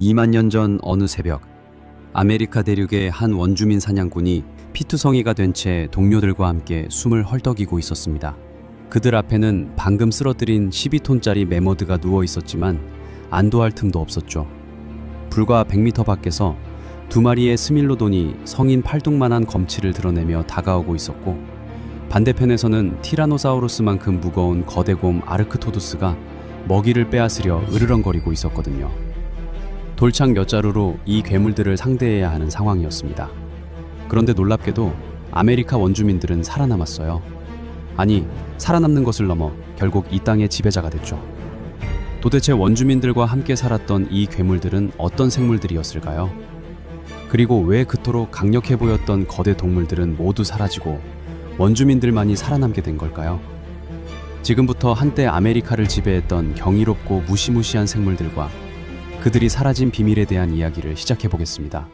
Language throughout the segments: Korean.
2만 년 전 어느 새벽 아메리카 대륙의 한 원주민 사냥꾼이 피투성이가 된 채 동료들과 함께 숨을 헐떡이고 있었습니다. 그들 앞에는 방금 쓰러뜨린 12톤짜리 매머드가 누워 있었지만 안도할 틈도 없었죠. 불과 100m 밖에서 두 마리의 스밀로돈이 성인 팔뚝만한 검치를 드러내며 다가오고 있었고 반대편에서는 티라노사우루스만큼 무거운 거대곰 아르크토두스가 먹이를 빼앗으려 으르렁거리고 있었거든요. 돌창 몇 자루로 이 괴물들을 상대해야 하는 상황이었습니다. 그런데 놀랍게도 아메리카 원주민들은 살아남았어요. 아니, 살아남는 것을 넘어 결국 이 땅의 지배자가 됐죠. 도대체 원주민들과 함께 살았던 이 괴물들은 어떤 생물들이었을까요? 그리고 왜 그토록 강력해 보였던 거대 동물들은 모두 사라지고 원주민들만이 살아남게 된 걸까요? 지금부터 한때 아메리카를 지배했던 경이롭고 무시무시한 생물들과 그들이 사라진 비밀에 대한 이야기를 시작해 보겠습니다.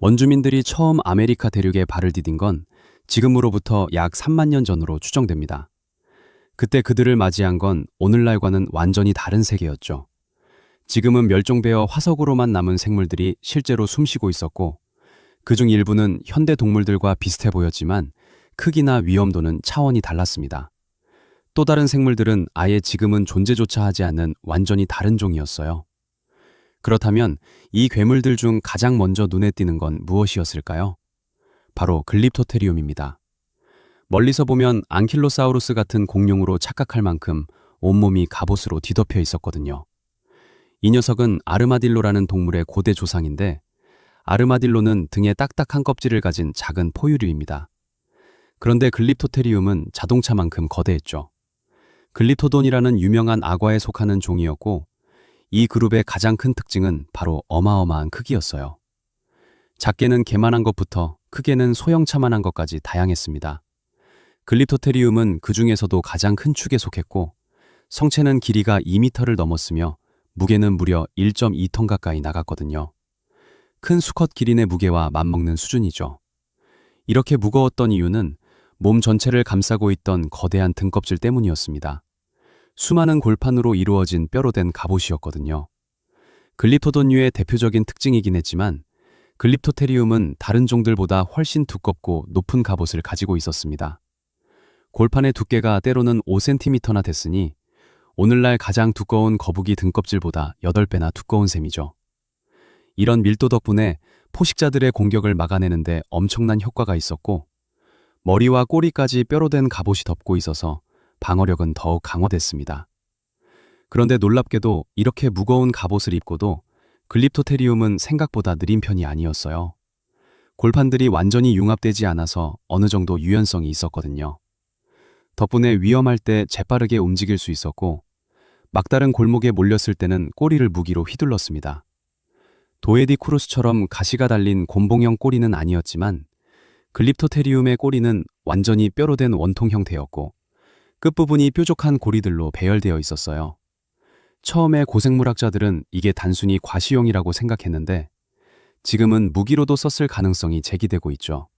원주민들이 처음 아메리카 대륙에 발을 디딘 건 지금으로부터 약 3만 년 전으로 추정됩니다. 그때 그들을 맞이한 건 오늘날과는 완전히 다른 세계였죠. 지금은 멸종되어 화석으로만 남은 생물들이 실제로 숨쉬고 있었고, 그중 일부는 현대 동물들과 비슷해 보였지만 크기나 위험도는 차원이 달랐습니다. 또 다른 생물들은 아예 지금은 존재조차 하지 않는 완전히 다른 종이었어요. 그렇다면 이 괴물들 중 가장 먼저 눈에 띄는 건 무엇이었을까요? 바로 글립토테리움입니다. 멀리서 보면 안킬로사우루스 같은 공룡으로 착각할 만큼 온몸이 갑옷으로 뒤덮여 있었거든요. 이 녀석은 아르마딜로라는 동물의 고대 조상인데 아르마딜로는 등에 딱딱한 껍질을 가진 작은 포유류입니다. 그런데 글립토테리움은 자동차만큼 거대했죠. 글리토돈이라는 유명한 악어에 속하는 종이었고 이 그룹의 가장 큰 특징은 바로 어마어마한 크기였어요. 작게는 개만한 것부터 크게는 소형차만한 것까지 다양했습니다. 글리토테리움은 그 중에서도 가장 큰 축에 속했고 성체는 길이가 2m를 넘었으며 무게는 무려 1.2톤 가까이 나갔거든요. 큰 수컷 기린의 무게와 맞먹는 수준이죠. 이렇게 무거웠던 이유는 몸 전체를 감싸고 있던 거대한 등껍질 때문이었습니다. 수많은 골판으로 이루어진 뼈로 된 갑옷이었거든요. 글리토돈류의 대표적인 특징이긴 했지만 글립토테리움은 다른 종들보다 훨씬 두껍고 높은 갑옷을 가지고 있었습니다. 골판의 두께가 때로는 5cm나 됐으니 오늘날 가장 두꺼운 거북이 등껍질보다 8배나 두꺼운 셈이죠. 이런 밀도 덕분에 포식자들의 공격을 막아내는데 엄청난 효과가 있었고 머리와 꼬리까지 뼈로 된 갑옷이 덮고 있어서 방어력은 더욱 강화됐습니다. 그런데 놀랍게도 이렇게 무거운 갑옷을 입고도 글립토테리움은 생각보다 느린 편이 아니었어요. 골판들이 완전히 융합되지 않아서 어느 정도 유연성이 있었거든요. 덕분에 위험할 때 재빠르게 움직일 수 있었고 막다른 골목에 몰렸을 때는 꼬리를 무기로 휘둘렀습니다. 도에디쿠루스처럼 가시가 달린 곤봉형 꼬리는 아니었지만 글립토테리움의 꼬리는 완전히 뼈로 된 원통 형태였고 끝부분이 뾰족한 고리들로 배열되어 있었어요. 처음에 고생물학자들은 이게 단순히 과시용이라고 생각했는데 지금은 무기로도 썼을 가능성이 제기되고 있죠.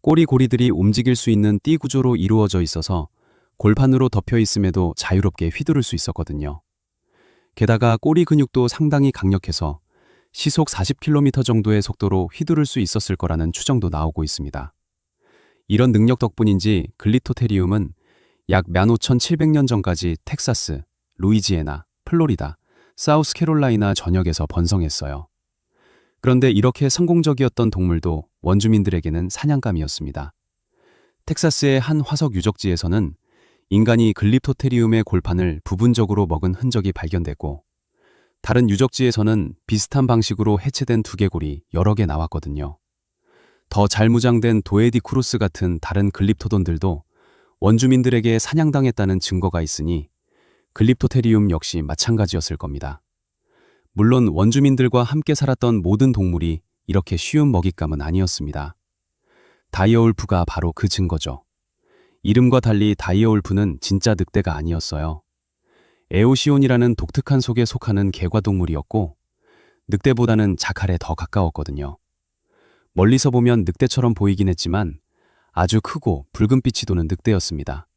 꼬리 고리들이 움직일 수 있는 띠 구조로 이루어져 있어서 골판으로 덮여 있음에도 자유롭게 휘두를 수 있었거든요. 게다가 꼬리 근육도 상당히 강력해서 시속 40km 정도의 속도로 휘두를 수 있었을 거라는 추정도 나오고 있습니다. 이런 능력 덕분인지 글리토테리움은 약 15,700년 전까지 텍사스, 루이지애나, 플로리다, 사우스캐롤라이나 전역에서 번성했어요. 그런데 이렇게 성공적이었던 동물도 원주민들에게는 사냥감이었습니다. 텍사스의 한 화석 유적지에서는 인간이 글립토테리움의 골판을 부분적으로 먹은 흔적이 발견됐고 다른 유적지에서는 비슷한 방식으로 해체된 두개골이 여러 개 나왔거든요. 더 잘 무장된 도에디쿠루스 같은 다른 글립토돈들도 원주민들에게 사냥당했다는 증거가 있으니 글립토테리움 역시 마찬가지였을 겁니다. 물론 원주민들과 함께 살았던 모든 동물이 이렇게 쉬운 먹잇감은 아니었습니다. 다이어울프가 바로 그 증거죠. 이름과 달리 다이어울프는 진짜 늑대가 아니었어요. 에오시온이라는 독특한 속에 속하는 개과동물이었고 늑대보다는 자칼에 더 가까웠거든요. 멀리서 보면 늑대처럼 보이긴 했지만 아주 크고 붉은빛이 도는 늑대였습니다.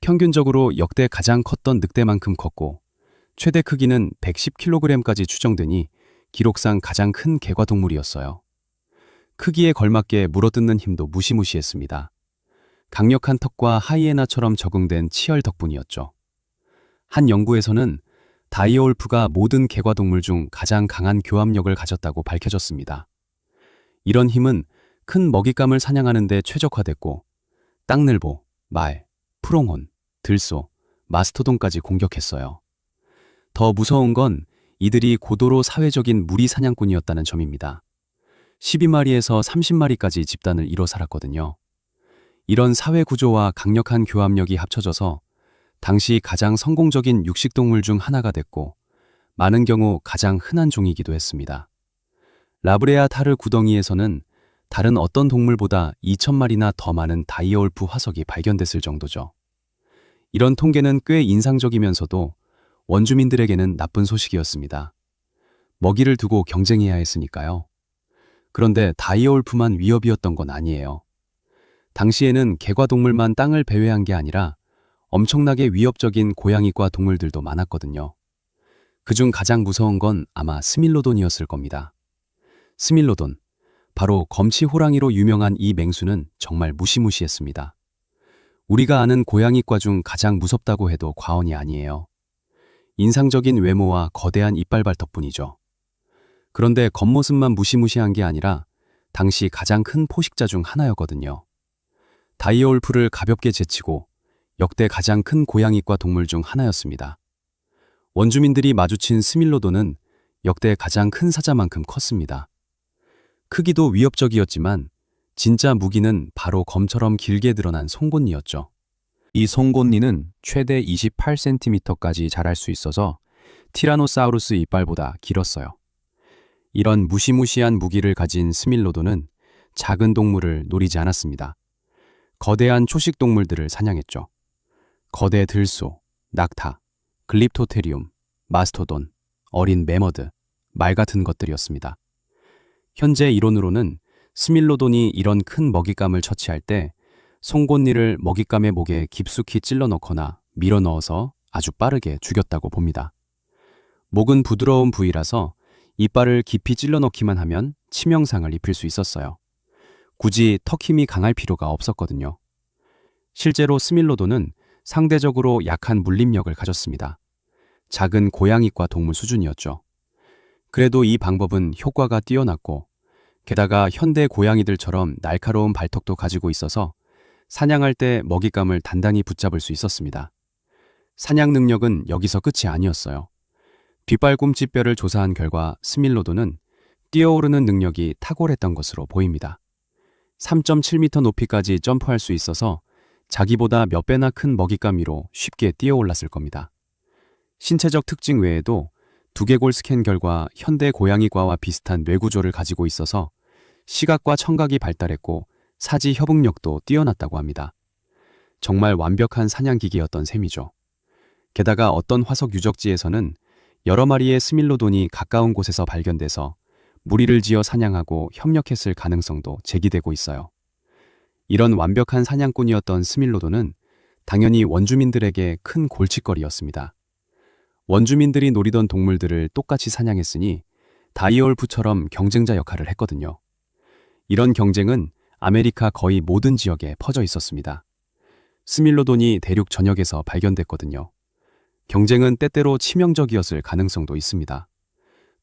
평균적으로 역대 가장 컸던 늑대만큼 컸고 최대 크기는 110kg까지 추정되니 기록상 가장 큰 개과동물이었어요. 크기에 걸맞게 물어뜯는 힘도 무시무시했습니다. 강력한 턱과 하이에나처럼 적응된 치열 덕분이었죠. 한 연구에서는 다이어울프가 모든 개과동물 중 가장 강한 교합력을 가졌다고 밝혀졌습니다. 이런 힘은 큰 먹잇감을 사냥하는 데 최적화됐고 땅늘보, 말, 프롱혼, 들소, 마스토돈까지 공격했어요. 더 무서운 건 이들이 고도로 사회적인 무리 사냥꾼이었다는 점입니다. 12마리에서 30마리까지 집단을 이뤄 살았거든요. 이런 사회 구조와 강력한 교합력이 합쳐져서 당시 가장 성공적인 육식동물 중 하나가 됐고 많은 경우 가장 흔한 종이기도 했습니다. 라브레아 타르 구덩이에서는 다른 어떤 동물보다 2천마리나 더 많은 다이어울프 화석이 발견됐을 정도죠. 이런 통계는 꽤 인상적이면서도 원주민들에게는 나쁜 소식이었습니다. 먹이를 두고 경쟁해야 했으니까요. 그런데 다이어울프만 위협이었던 건 아니에요. 당시에는 개과동물만 땅을 배회한 게 아니라 엄청나게 위협적인 고양이과 동물들도 많았거든요. 그중 가장 무서운 건 아마 스밀로돈이었을 겁니다. 스밀로돈, 바로 검치 호랑이로 유명한 이 맹수는 정말 무시무시했습니다. 우리가 아는 고양이과 중 가장 무섭다고 해도 과언이 아니에요. 인상적인 외모와 거대한 이빨발 덕분이죠. 그런데 겉모습만 무시무시한 게 아니라 당시 가장 큰 포식자 중 하나였거든요. 다이어울프를 가볍게 제치고 역대 가장 큰 고양이과 동물 중 하나였습니다. 원주민들이 마주친 스밀로도는 역대 가장 큰 사자만큼 컸습니다. 크기도 위협적이었지만 진짜 무기는 바로 검처럼 길게 드러난 송곳니였죠. 이 송곳니는 최대 28cm까지 자랄 수 있어서 티라노사우루스 이빨보다 길었어요. 이런 무시무시한 무기를 가진 스밀로도는 작은 동물을 노리지 않았습니다. 거대한 초식 동물들을 사냥했죠. 거대 들소, 낙타, 글립토테리움, 마스토돈, 어린 매머드, 말 같은 것들이었습니다. 현재 이론으로는 스밀로돈이 이런 큰 먹잇감을 처치할 때 송곳니를 먹잇감의 목에 깊숙이 찔러 넣거나 밀어 넣어서 아주 빠르게 죽였다고 봅니다. 목은 부드러운 부위라서 이빨을 깊이 찔러 넣기만 하면 치명상을 입힐 수 있었어요. 굳이 턱 힘이 강할 필요가 없었거든요. 실제로 스밀로도는 상대적으로 약한 물림력을 가졌습니다. 작은 고양이과 동물 수준이었죠. 그래도 이 방법은 효과가 뛰어났고 게다가 현대 고양이들처럼 날카로운 발톱도 가지고 있어서 사냥할 때 먹잇감을 단단히 붙잡을 수 있었습니다. 사냥 능력은 여기서 끝이 아니었어요. 뒷발꿈치뼈를 조사한 결과 스밀로도는 뛰어오르는 능력이 탁월했던 것으로 보입니다. 3.7m 높이까지 점프할 수 있어서 자기보다 몇 배나 큰 먹잇감 위로 쉽게 뛰어올랐을 겁니다. 신체적 특징 외에도 두개골 스캔 결과 현대 고양이과와 비슷한 뇌구조를 가지고 있어서 시각과 청각이 발달했고 사지 협응력도 뛰어났다고 합니다. 정말 완벽한 사냥기기였던 셈이죠. 게다가 어떤 화석 유적지에서는 여러 마리의 스밀로돈이 가까운 곳에서 발견돼서 무리를 지어 사냥하고 협력했을 가능성도 제기되고 있어요. 이런 완벽한 사냥꾼이었던 스밀로돈은 당연히 원주민들에게 큰 골칫거리였습니다. 원주민들이 노리던 동물들을 똑같이 사냥했으니 다이얼프처럼 경쟁자 역할을 했거든요. 이런 경쟁은 아메리카 거의 모든 지역에 퍼져 있었습니다. 스밀로돈이 대륙 전역에서 발견됐거든요. 경쟁은 때때로 치명적이었을 가능성도 있습니다.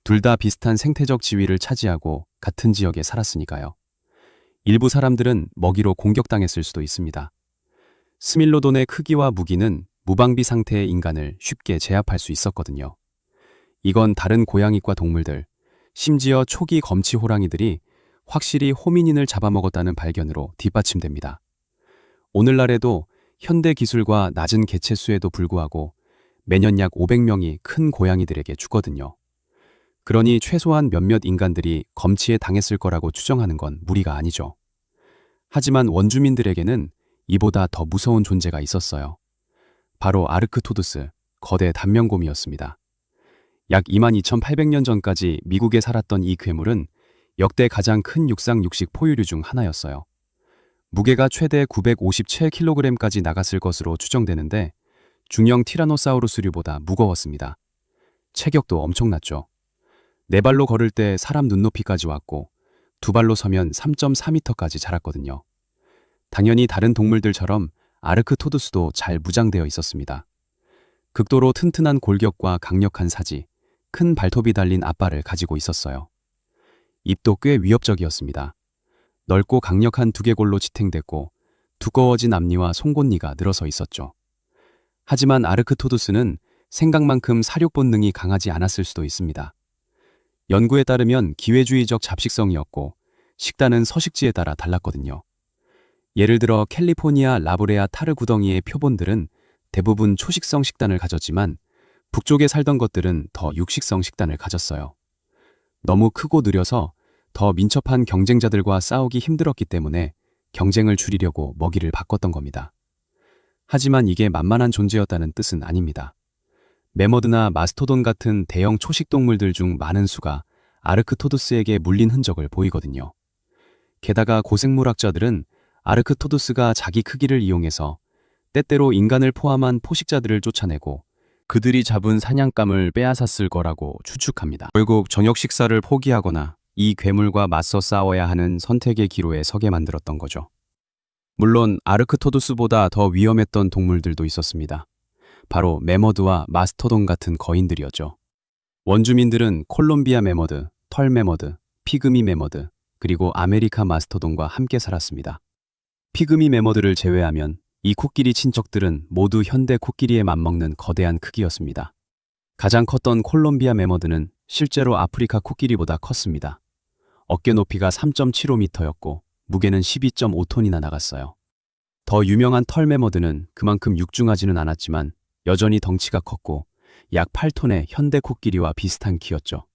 둘 다 비슷한 생태적 지위를 차지하고 같은 지역에 살았으니까요. 일부 사람들은 먹이로 공격당했을 수도 있습니다. 스밀로돈의 크기와 무기는 무방비 상태의 인간을 쉽게 제압할 수 있었거든요. 이건 다른 고양이과 동물들, 심지어 초기 검치 호랑이들이 확실히 호미닌을 잡아먹었다는 발견으로 뒷받침됩니다. 오늘날에도 현대 기술과 낮은 개체수에도 불구하고 매년 약 500명이 큰 고양이들에게 죽거든요. 그러니 최소한 몇몇 인간들이 검치에 당했을 거라고 추정하는 건 무리가 아니죠. 하지만 원주민들에게는 이보다 더 무서운 존재가 있었어요. 바로 아르크토두스, 거대 단면곰이었습니다. 약 22,800년 전까지 미국에 살았던 이 괴물은 역대 가장 큰 육상 육식 포유류 중 하나였어요. 무게가 최대 957kg까지 나갔을 것으로 추정되는데 중형 티라노사우루스류보다 무거웠습니다. 체격도 엄청났죠. 네 발로 걸을 때 사람 눈높이까지 왔고 두 발로 서면 3.4m까지 자랐거든요. 당연히 다른 동물들처럼 아르크토두스도 잘 무장되어 있었습니다. 극도로 튼튼한 골격과 강력한 사지, 큰 발톱이 달린 앞발을 가지고 있었어요. 입도 꽤 위협적이었습니다. 넓고 강력한 두개골로 지탱됐고 두꺼워진 앞니와 송곳니가 늘어서 있었죠. 하지만 아르크토두스는 생각만큼 사육 본능이 강하지 않았을 수도 있습니다. 연구에 따르면 기회주의적 잡식성이었고 식단은 서식지에 따라 달랐거든요. 예를 들어 캘리포니아 라브레아 타르 구덩이의 표본들은 대부분 초식성 식단을 가졌지만 북쪽에 살던 것들은 더 육식성 식단을 가졌어요. 너무 크고 느려서 더 민첩한 경쟁자들과 싸우기 힘들었기 때문에 경쟁을 줄이려고 먹이를 바꿨던 겁니다. 하지만 이게 만만한 존재였다는 뜻은 아닙니다. 메머드나 마스토돈 같은 대형 초식 동물들 중 많은 수가 아르크토두스에게 물린 흔적을 보이거든요. 게다가 고생물학자들은 아르크토두스가 자기 크기를 이용해서 때때로 인간을 포함한 포식자들을 쫓아내고 그들이 잡은 사냥감을 빼앗았을 거라고 추측합니다. 결국 저녁 식사를 포기하거나 이 괴물과 맞서 싸워야 하는 선택의 기로에 서게 만들었던 거죠. 물론 아르크토두스보다 더 위험했던 동물들도 있었습니다. 바로 메머드와 마스토돈 같은 거인들이었죠. 원주민들은 콜롬비아 메머드, 털 메머드, 피그미 메머드, 그리고 아메리카 마스토돈과 함께 살았습니다. 피그미 메머드를 제외하면 이 코끼리 친척들은 모두 현대 코끼리에 맞먹는 거대한 크기였습니다. 가장 컸던 콜롬비아 메머드는 실제로 아프리카 코끼리보다 컸습니다. 어깨 높이가 3.75m였고 무게는 12.5톤이나 나갔어요. 더 유명한 털 메머드는 그만큼 육중하지는 않았지만 여전히 덩치가 컸고 약 8톤의 현대 코끼리와 비슷한 키였죠.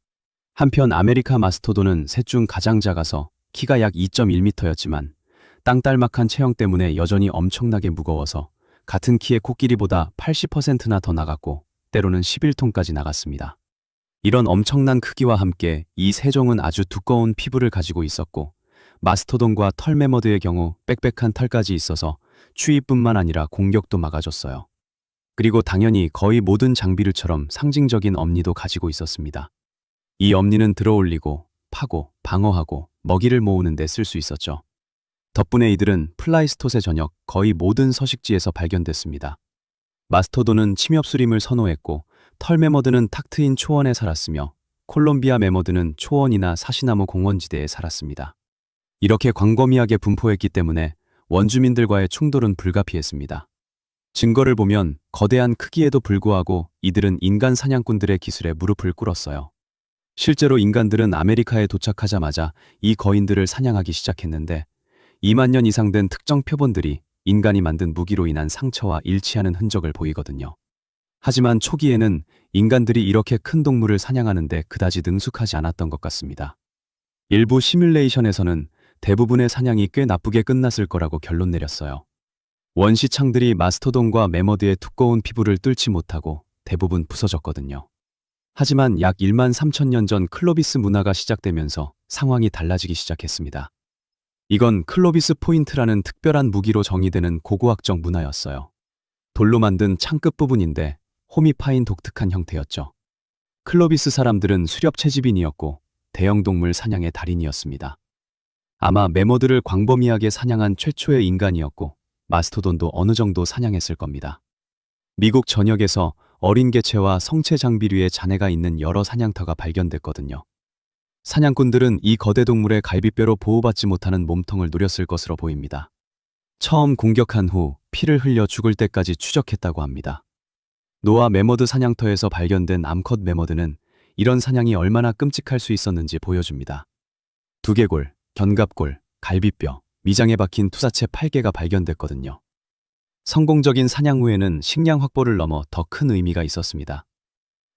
한편 아메리카 마스토돈은 셋 중 가장 작아서 키가 약 2.1m였지만 땅딸막한 체형 때문에 여전히 엄청나게 무거워서 같은 키의 코끼리보다 80%나 더 나갔고 때로는 11톤까지 나갔습니다. 이런 엄청난 크기와 함께 이 세종은 아주 두꺼운 피부를 가지고 있었고 마스토돈과 털메머드의 경우 빽빽한 털까지 있어서 추위뿐만 아니라 공격도 막아줬어요. 그리고 당연히 거의 모든 장비를처럼 상징적인 엄니도 가지고 있었습니다. 이 엄니는 들어올리고 파고 방어하고 먹이를 모으는 데 쓸 수 있었죠. 덕분에 이들은 플라이스토세 전역 거의 모든 서식지에서 발견됐습니다. 마스토돈은 침엽수림을 선호했고 털 메머드는 탁 트인 초원에 살았으며 콜롬비아 메머드는 초원이나 사시나무 공원지대에 살았습니다. 이렇게 광범위하게 분포했기 때문에 원주민들과의 충돌은 불가피했습니다. 증거를 보면 거대한 크기에도 불구하고 이들은 인간 사냥꾼들의 기술에 무릎을 꿇었어요. 실제로 인간들은 아메리카에 도착하자마자 이 거인들을 사냥하기 시작했는데 2만 년 이상 된 특정 표본들이 인간이 만든 무기로 인한 상처와 일치하는 흔적을 보이거든요. 하지만 초기에는 인간들이 이렇게 큰 동물을 사냥하는데 그다지 능숙하지 않았던 것 같습니다. 일부 시뮬레이션에서는 대부분의 사냥이 꽤 나쁘게 끝났을 거라고 결론 내렸어요. 원시창들이 마스토돈과 메머드의 두꺼운 피부를 뚫지 못하고 대부분 부서졌거든요. 하지만 약 1만 3천 년 전 클로비스 문화가 시작되면서 상황이 달라지기 시작했습니다. 이건 클로비스 포인트라는 특별한 무기로 정의되는 고고학적 문화였어요. 돌로 만든 창끝 부분인데 홈이 파인 독특한 형태였죠. 클로비스 사람들은 수렵 채집인이었고 대형 동물 사냥의 달인이었습니다. 아마 메모드를 광범위하게 사냥한 최초의 인간이었고 마스토돈도 어느 정도 사냥했을 겁니다. 미국 전역에서 어린 개체와 성체 장비류의 잔해가 있는 여러 사냥터가 발견됐거든요. 사냥꾼들은 이 거대 동물의 갈비뼈로 보호받지 못하는 몸통을 노렸을 것으로 보입니다. 처음 공격한 후 피를 흘려 죽을 때까지 추적했다고 합니다. 노아 메머드 사냥터에서 발견된 암컷 메머드는 이런 사냥이 얼마나 끔찍할 수 있었는지 보여줍니다. 두개골, 견갑골, 갈비뼈, 미장에 박힌 투사체 8개가 발견됐거든요. 성공적인 사냥 후에는 식량 확보를 넘어 더 큰 의미가 있었습니다.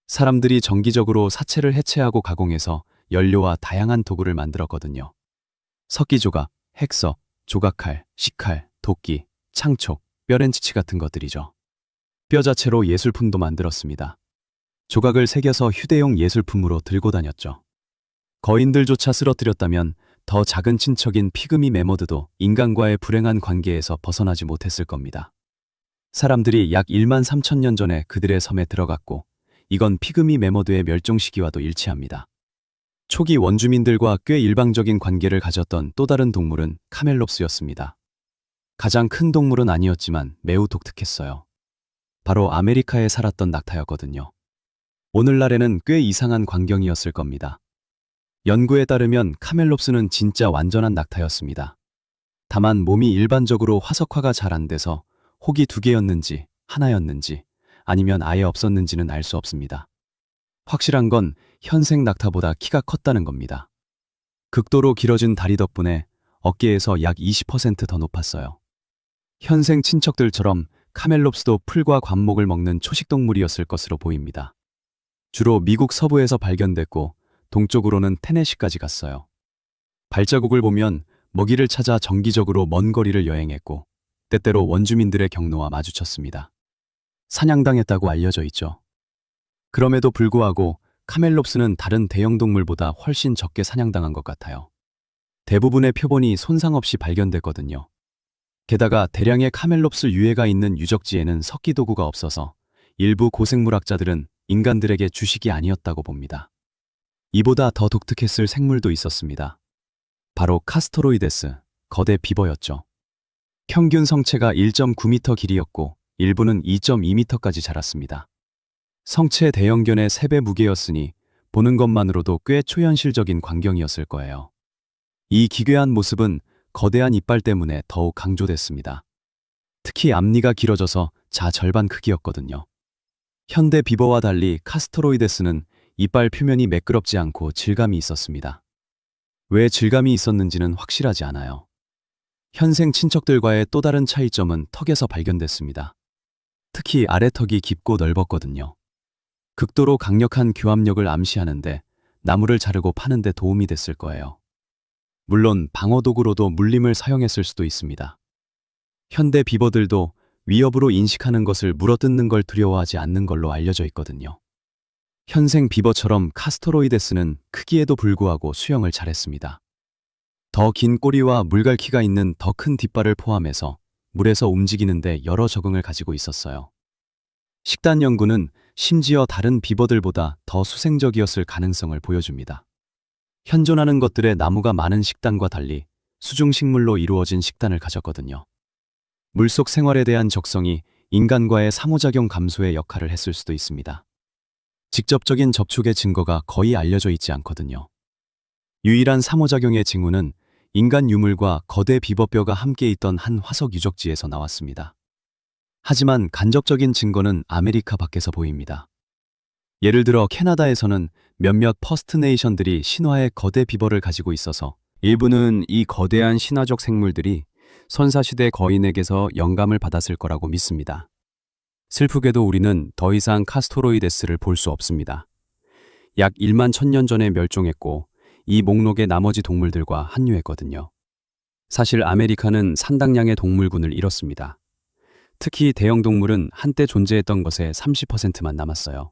사람들이 정기적으로 사체를 해체하고 가공해서 연료와 다양한 도구를 만들었거든요. 석기 조각, 핵석, 조각칼, 식칼, 도끼, 창촉, 뼈렌치치 같은 것들이죠. 뼈 자체로 예술품도 만들었습니다. 조각을 새겨서 휴대용 예술품으로 들고 다녔죠. 거인들조차 쓰러뜨렸다면 더 작은 친척인 피그미 메머드도 인간과의 불행한 관계에서 벗어나지 못했을 겁니다. 사람들이 약 1만 3천 년 전에 그들의 섬에 들어갔고 이건 피그미 메머드의 멸종 시기와도 일치합니다. 초기 원주민들과 꽤 일방적인 관계를 가졌던 또 다른 동물은 카멜롭스였습니다. 가장 큰 동물은 아니었지만 매우 독특했어요. 바로 아메리카에 살았던 낙타였거든요. 오늘날에는 꽤 이상한 광경이었을 겁니다. 연구에 따르면 카멜롭스는 진짜 완전한 낙타였습니다. 다만 몸이 일반적으로 화석화가 잘 안 돼서 혹이 두 개였는지 하나였는지 아니면 아예 없었는지는 알 수 없습니다. 확실한 건 현생 낙타보다 키가 컸다는 겁니다. 극도로 길어진 다리 덕분에 어깨에서 약 20%더 높았어요. 현생 친척들처럼 카멜롭스도 풀과 관목을 먹는 초식동물이었을 것으로 보입니다. 주로 미국 서부에서 발견됐고 동쪽으로는 테네시까지 갔어요. 발자국을 보면 먹이를 찾아 정기적으로 먼 거리를 여행했고 때때로 원주민들의 경로와 마주쳤습니다. 사냥당했다고 알려져 있죠. 그럼에도 불구하고 카멜롭스는 다른 대형 동물보다 훨씬 적게 사냥당한 것 같아요. 대부분의 표본이 손상 없이 발견됐거든요. 게다가 대량의 카멜롭스 유해가 있는 유적지에는 석기 도구가 없어서 일부 고생물학자들은 인간들에게 주식이 아니었다고 봅니다. 이보다 더 독특했을 생물도 있었습니다. 바로 카스토로이데스, 거대 비버였죠. 평균 성체가 1.9m 길이였고 일부는 2.2m까지 자랐습니다. 성체 대형견의 3배 무게였으니 보는 것만으로도 꽤 초현실적인 광경이었을 거예요. 이 기괴한 모습은 거대한 이빨 때문에 더욱 강조됐습니다. 특히 앞니가 길어져서 자 절반 크기였거든요. 현대 비버와 달리 카스토로이데스는 이빨 표면이 매끄럽지 않고 질감이 있었습니다. 왜 질감이 있었는지는 확실하지 않아요. 현생 친척들과의 또 다른 차이점은 턱에서 발견됐습니다. 특히 아래 턱이 깊고 넓었거든요. 극도로 강력한 교합력을 암시하는데 나무를 자르고 파는데 도움이 됐을 거예요. 물론 방어도구로도 물림을 사용했을 수도 있습니다. 현대 비버들도 위협으로 인식하는 것을 물어뜯는 걸 두려워하지 않는 걸로 알려져 있거든요. 현생 비버처럼 카스토로이데스는 크기에도 불구하고 수영을 잘했습니다. 더 긴 꼬리와 물갈퀴가 있는 더 큰 뒷발을 포함해서 물에서 움직이는데 여러 적응을 가지고 있었어요. 식단 연구는 심지어 다른 비버들보다 더 수생적이었을 가능성을 보여줍니다. 현존하는 것들의 나무가 많은 식단과 달리 수중식물로 이루어진 식단을 가졌거든요. 물속 생활에 대한 적성이 인간과의 상호작용 감소의 역할을 했을 수도 있습니다. 직접적인 접촉의 증거가 거의 알려져 있지 않거든요. 유일한 상호작용의 징후는 인간 유물과 거대 비버뼈가 함께 있던 한 화석 유적지에서 나왔습니다. 하지만 간접적인 증거는 아메리카 밖에서 보입니다. 예를 들어 캐나다에서는 몇몇 퍼스트네이션들이 신화의 거대 비버를 가지고 있어서 일부는 이 거대한 신화적 생물들이 선사시대 거인에게서 영감을 받았을 거라고 믿습니다. 슬프게도 우리는 더 이상 카스토로이데스를 볼 수 없습니다. 약 1만 천년 전에 멸종했고 이 목록의 나머지 동물들과 합류했거든요. 사실 아메리카는 상당량의 동물군을 잃었습니다. 특히 대형 동물은 한때 존재했던 것의 30%만 남았어요.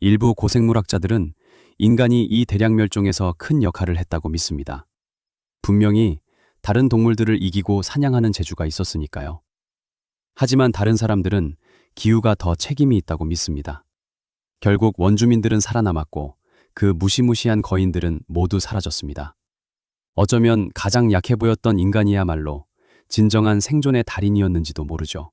일부 고생물학자들은 인간이 이 대량 멸종에서 큰 역할을 했다고 믿습니다. 분명히 다른 동물들을 이기고 사냥하는 재주가 있었으니까요. 하지만 다른 사람들은 기후가 더 책임이 있다고 믿습니다. 결국 원주민들은 살아남았고 그 무시무시한 거인들은 모두 사라졌습니다. 어쩌면 가장 약해 보였던 인간이야말로 진정한 생존의 달인이었는지도 모르죠.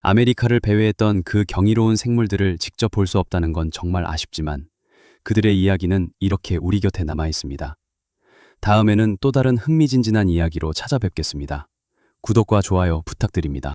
아메리카를 배회했던 그 경이로운 생물들을 직접 볼 수 없다는 건 정말 아쉽지만 그들의 이야기는 이렇게 우리 곁에 남아 있습니다. 다음에는 또 다른 흥미진진한 이야기로 찾아뵙겠습니다. 구독과 좋아요 부탁드립니다.